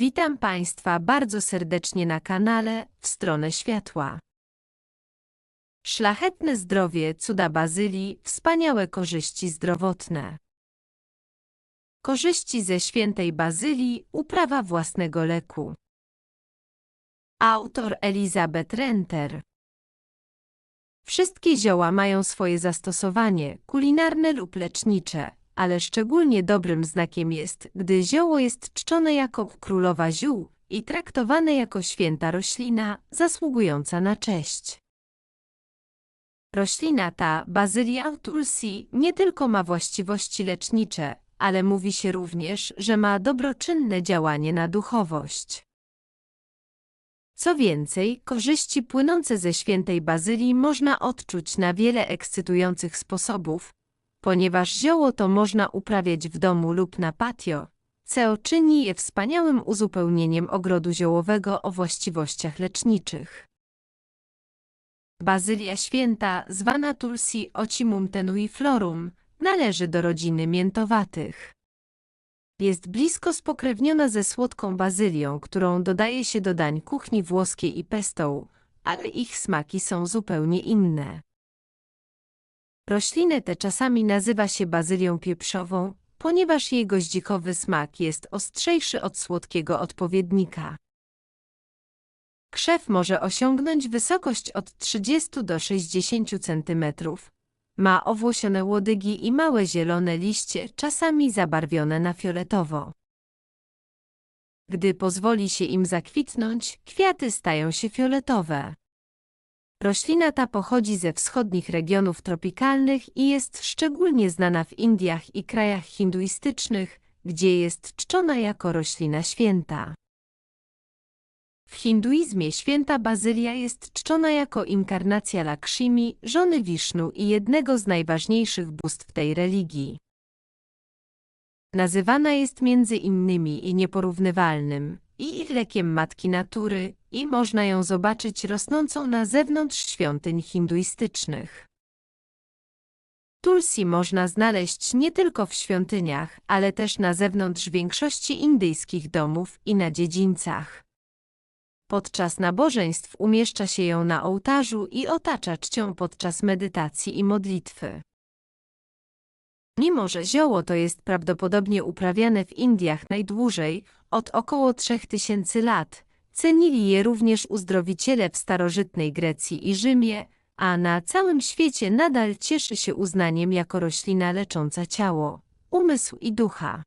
Witam Państwa bardzo serdecznie na kanale W stronę światła. Szlachetne zdrowie cuda bazylii, wspaniałe korzyści zdrowotne. Korzyści ze świętej bazylii, uprawa własnego leku. Autor Elizabeth Renter. Wszystkie zioła mają swoje zastosowanie, kulinarne lub lecznicze, ale szczególnie dobrym znakiem jest, gdy zioło jest czczone jako królowa ziół i traktowane jako święta roślina zasługująca na cześć. Roślina ta, Bazylia tulsi, nie tylko ma właściwości lecznicze, ale mówi się również, że ma dobroczynne działanie na duchowość. Co więcej, korzyści płynące ze świętej bazylii można odczuć na wiele ekscytujących sposobów, ponieważ zioło to można uprawiać w domu lub na patio, co czyni je wspaniałym uzupełnieniem ogrodu ziołowego o właściwościach leczniczych. Bazylia święta, zwana Tulsi ocimum tenuiflorum, należy do rodziny miętowatych. Jest blisko spokrewniona ze słodką bazylią, którą dodaje się do dań kuchni włoskiej i pesto, ale ich smaki są zupełnie inne. Roślinę tę czasami nazywa się bazylią pieprzową, ponieważ jej goździkowy smak jest ostrzejszy od słodkiego odpowiednika. Krzew może osiągnąć wysokość od 30 do 60 cm. Ma owłosione łodygi i małe zielone liście, czasami zabarwione na fioletowo. Gdy pozwoli się im zakwitnąć, kwiaty stają się fioletowe. Roślina ta pochodzi ze wschodnich regionów tropikalnych i jest szczególnie znana w Indiach i krajach hinduistycznych, gdzie jest czczona jako roślina święta. W hinduizmie święta Bazylia jest czczona jako inkarnacja Lakshmi, żony Wisznu i jednego z najważniejszych bóstw tej religii. Nazywana jest między innymi i nieporównywalnym, i lekiem matki natury, i można ją zobaczyć rosnącą na zewnątrz świątyń hinduistycznych. Tulsi można znaleźć nie tylko w świątyniach, ale też na zewnątrz większości indyjskich domów i na dziedzińcach. Podczas nabożeństw umieszcza się ją na ołtarzu i otacza czcią podczas medytacji i modlitwy. Mimo, że zioło to jest prawdopodobnie uprawiane w Indiach najdłużej, od około 3000 lat, cenili je również uzdrowiciele w starożytnej Grecji i Rzymie, a na całym świecie nadal cieszy się uznaniem jako roślina lecząca ciało, umysł i ducha.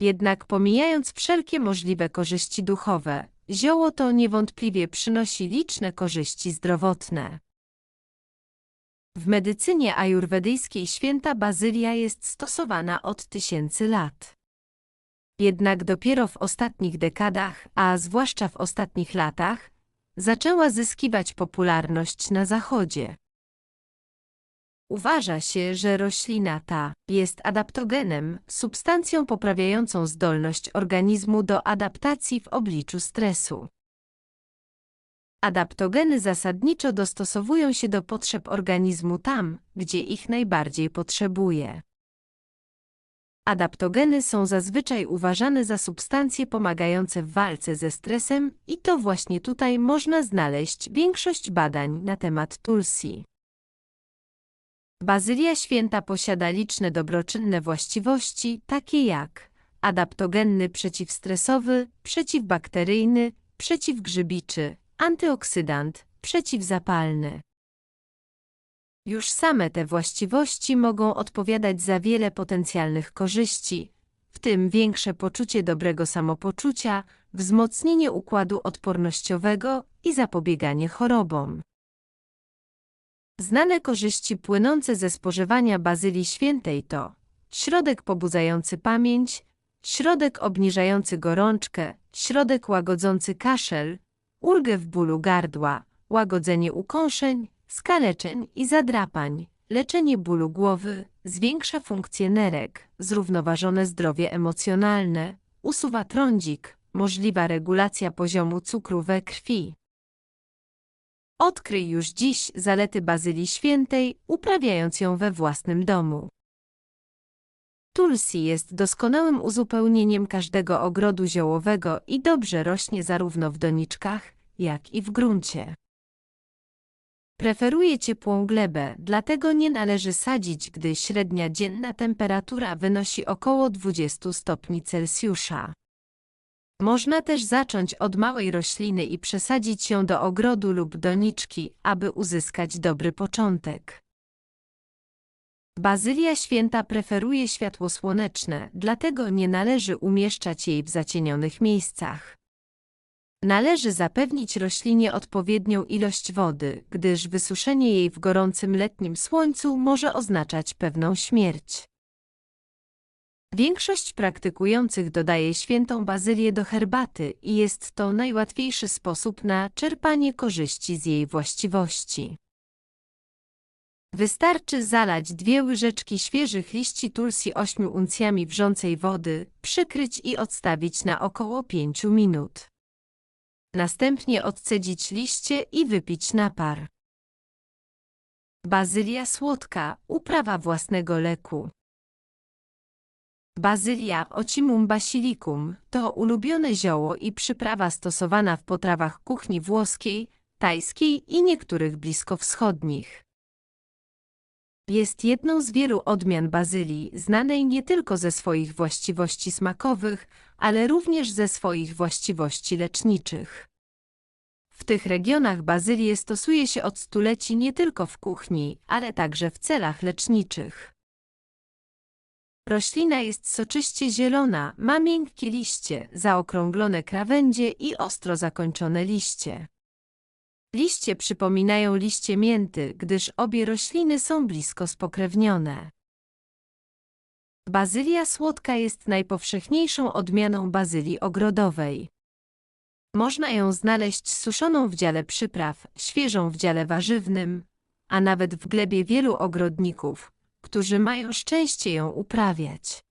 Jednak pomijając wszelkie możliwe korzyści duchowe, zioło to niewątpliwie przynosi liczne korzyści zdrowotne. W medycynie ajurwedyjskiej święta bazylia jest stosowana od tysięcy lat. Jednak dopiero w ostatnich dekadach, a zwłaszcza w ostatnich latach, zaczęła zyskiwać popularność na Zachodzie. Uważa się, że roślina ta jest adaptogenem, substancją poprawiającą zdolność organizmu do adaptacji w obliczu stresu. Adaptogeny zasadniczo dostosowują się do potrzeb organizmu tam, gdzie ich najbardziej potrzebuje. Adaptogeny są zazwyczaj uważane za substancje pomagające w walce ze stresem i to właśnie tutaj można znaleźć większość badań na temat tulsi. Bazylia święta posiada liczne dobroczynne właściwości, takie jak adaptogenny przeciwstresowy, przeciwbakteryjny, przeciwgrzybiczy, antyoksydant, przeciwzapalny. Już same te właściwości mogą odpowiadać za wiele potencjalnych korzyści, w tym większe poczucie dobrego samopoczucia, wzmocnienie układu odpornościowego i zapobieganie chorobom. Znane korzyści płynące ze spożywania bazylii świętej to środek pobudzający pamięć, środek obniżający gorączkę, środek łagodzący kaszel, ulgę w bólu gardła, łagodzenie ukąszeń, skaleczeń i zadrapań, leczenie bólu głowy, zwiększa funkcję nerek, zrównoważone zdrowie emocjonalne, usuwa trądzik, możliwa regulacja poziomu cukru we krwi. Odkryj już dziś zalety Bazylii Świętej, uprawiając ją we własnym domu. Tulsi jest doskonałym uzupełnieniem każdego ogrodu ziołowego i dobrze rośnie zarówno w doniczkach, jak i w gruncie. Preferuje ciepłą glebę, dlatego nie należy sadzić, gdy średnia dzienna temperatura wynosi około 20 stopni Celsjusza. Można też zacząć od małej rośliny i przesadzić ją do ogrodu lub doniczki, aby uzyskać dobry początek. Bazylia święta preferuje światło słoneczne, dlatego nie należy umieszczać jej w zacienionych miejscach. Należy zapewnić roślinie odpowiednią ilość wody, gdyż wysuszenie jej w gorącym letnim słońcu może oznaczać pewną śmierć. Większość praktykujących dodaje świętą bazylię do herbaty i jest to najłatwiejszy sposób na czerpanie korzyści z jej właściwości. Wystarczy zalać dwie łyżeczki świeżych liści tulsi 8 uncjami wrzącej wody, przykryć i odstawić na około 5 minut. Następnie odcedzić liście i wypić napar. Bazylia słodka, uprawa własnego leku. Bazylia ocimum basilicum to ulubione zioło i przyprawa stosowana w potrawach kuchni włoskiej, tajskiej i niektórych bliskowschodnich. Jest jedną z wielu odmian bazylii, znanej nie tylko ze swoich właściwości smakowych, ale również ze swoich właściwości leczniczych. W tych regionach bazylię stosuje się od stuleci nie tylko w kuchni, ale także w celach leczniczych. Roślina jest soczyście zielona, ma miękkie liście, zaokrąglone krawędzie i ostro zakończone liście. Liście przypominają liście mięty, gdyż obie rośliny są blisko spokrewnione. Bazylia słodka jest najpowszechniejszą odmianą bazylii ogrodowej. Można ją znaleźć suszoną w dziale przypraw, świeżą w dziale warzywnym, a nawet w glebie wielu ogrodników, którzy mają szczęście ją uprawiać.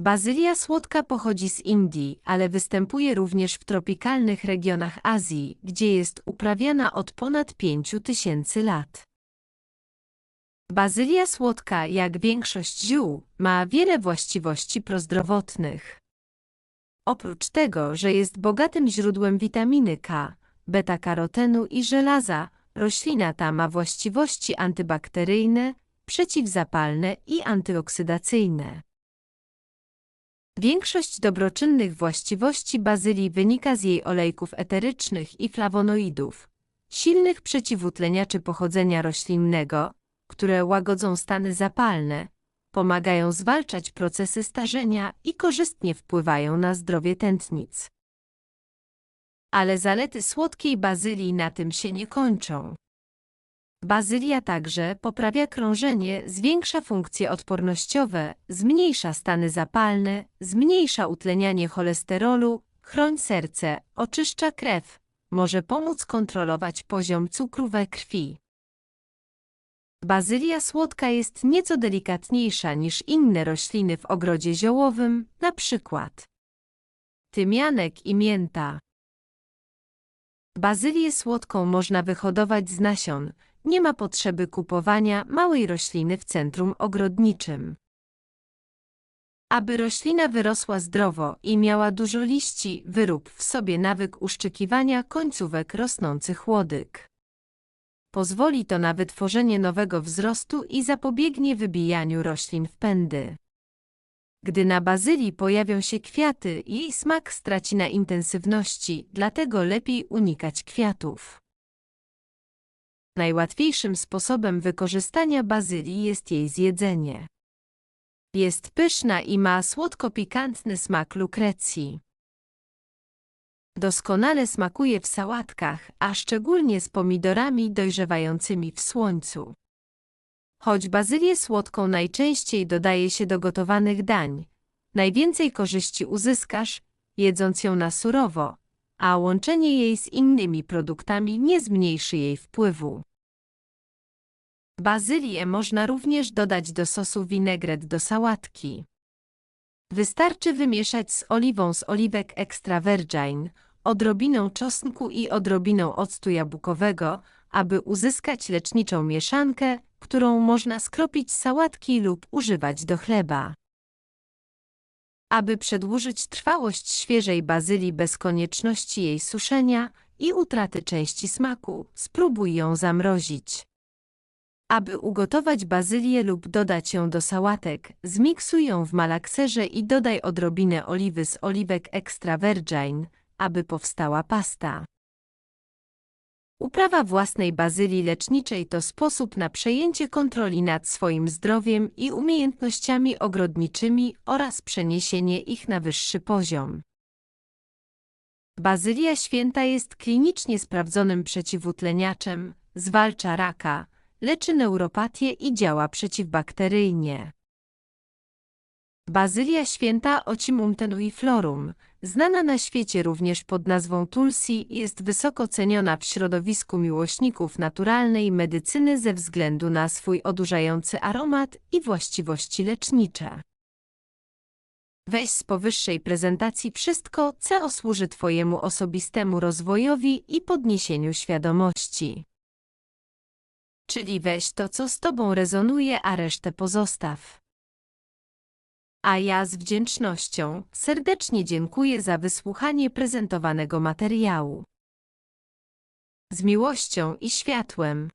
Bazylia słodka pochodzi z Indii, ale występuje również w tropikalnych regionach Azji, gdzie jest uprawiana od ponad 5 tysięcy lat. Bazylia słodka, jak większość ziół, ma wiele właściwości prozdrowotnych. Oprócz tego, że jest bogatym źródłem witaminy K, beta-karotenu i żelaza, roślina ta ma właściwości antybakteryjne, przeciwzapalne i antyoksydacyjne. Większość dobroczynnych właściwości bazylii wynika z jej olejków eterycznych i flawonoidów, silnych przeciwutleniaczy pochodzenia roślinnego, które łagodzą stany zapalne, pomagają zwalczać procesy starzenia i korzystnie wpływają na zdrowie tętnic. Ale zalety słodkiej bazylii na tym się nie kończą. Bazylia także poprawia krążenie, zwiększa funkcje odpornościowe, zmniejsza stany zapalne, zmniejsza utlenianie cholesterolu, chroń serce, oczyszcza krew, może pomóc kontrolować poziom cukru we krwi. Bazylia słodka jest nieco delikatniejsza niż inne rośliny w ogrodzie ziołowym, na przykład tymianek i mięta. Bazylię słodką można wyhodować z nasion, nie ma potrzeby kupowania małej rośliny w centrum ogrodniczym. Aby roślina wyrosła zdrowo i miała dużo liści, wyrób w sobie nawyk uszczykiwania końcówek rosnących łodyg. Pozwoli to na wytworzenie nowego wzrostu i zapobiegnie wybijaniu roślin w pędy. Gdy na bazylii pojawią się kwiaty, jej smak straci na intensywności, dlatego lepiej unikać kwiatów. Najłatwiejszym sposobem wykorzystania bazylii jest jej zjedzenie. Jest pyszna i ma słodko-pikantny smak lukrecji. Doskonale smakuje w sałatkach, a szczególnie z pomidorami dojrzewającymi w słońcu. Choć bazylię słodką najczęściej dodaje się do gotowanych dań, najwięcej korzyści uzyskasz, jedząc ją na surowo, a łączenie jej z innymi produktami nie zmniejszy jej wpływu. Bazylię można również dodać do sosu winegret do sałatki. Wystarczy wymieszać z oliwą z oliwek extra virgin, odrobiną czosnku i odrobiną octu jabłkowego, aby uzyskać leczniczą mieszankę, którą można skropić z sałatki lub używać do chleba. Aby przedłużyć trwałość świeżej bazylii bez konieczności jej suszenia i utraty części smaku, spróbuj ją zamrozić. Aby ugotować bazylię lub dodać ją do sałatek, zmiksuj ją w malakserze i dodaj odrobinę oliwy z oliwek extra virgin, aby powstała pasta. Uprawa własnej bazylii leczniczej to sposób na przejęcie kontroli nad swoim zdrowiem i umiejętnościami ogrodniczymi oraz przeniesienie ich na wyższy poziom. Bazylia święta jest klinicznie sprawdzonym przeciwutleniaczem, zwalcza raka, leczy neuropatię i działa przeciwbakteryjnie. Bazylia święta Ocimum tenuiflorum, znana na świecie również pod nazwą Tulsi, jest wysoko ceniona w środowisku miłośników naturalnej medycyny ze względu na swój odurzający aromat i właściwości lecznicze. Weź z powyższej prezentacji wszystko, co służy Twojemu osobistemu rozwojowi i podniesieniu świadomości. Czyli weź to, co z Tobą rezonuje, a resztę pozostaw. A ja z wdzięcznością serdecznie dziękuję za wysłuchanie prezentowanego materiału. Z miłością i światłem.